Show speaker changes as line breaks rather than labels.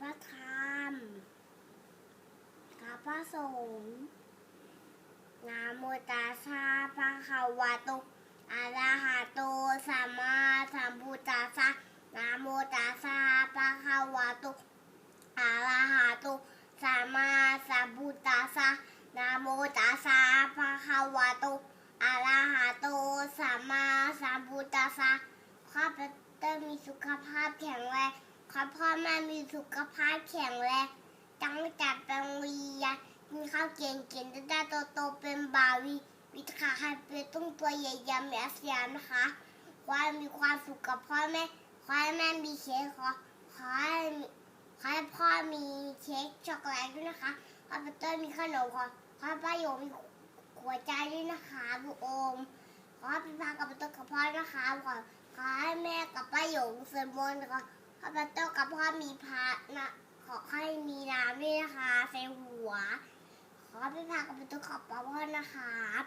พระธรรมกับพระสงฆ์นะโมตัสสะภะคะวะโตอะระหะโตสัมมาสัมพุทธัสสะนะโมตัสสะภะคะวะโตอะระหะโตสัมมาสัมพุทธัสสะนะโมตัสสะภะคะวะโตอะระหะโตสัมมาสัมพุทธัสสะข้าพเจ้ามีสุขภาพแข็งแรง ขอพ่อแม่มีสุขภาพแข็งแรงตั้งจัดเป็นวียนกินข้าวเก่งเก่งได้โตโตๆเป็นบาวีวิทาให้เป็นต้องตัวใหญ่ๆแม่เสียนะคะขอให้มีความสุขกับพ่อแม่ขอให้แม่มีเค้กขอขอให้ขอให้พ่อมีเค้กช็อกโกแลตด้วยนะคะขอให้เต้ยมีขนมขอขอให้ป้าโยมีหัวใจด้วยนะคะบุโอมขอให้พี่พากับปเต้ยกับพ่อนะคะขอขอให้แม่กับป้าโยงเสริมมนต์ขอ ข้าพเจ้ากับพ่อมีพระนะขอให้มีน้ำด้วยนะคะใส่หัว ขอไปพากับพ่อขอบพ่อนะครับ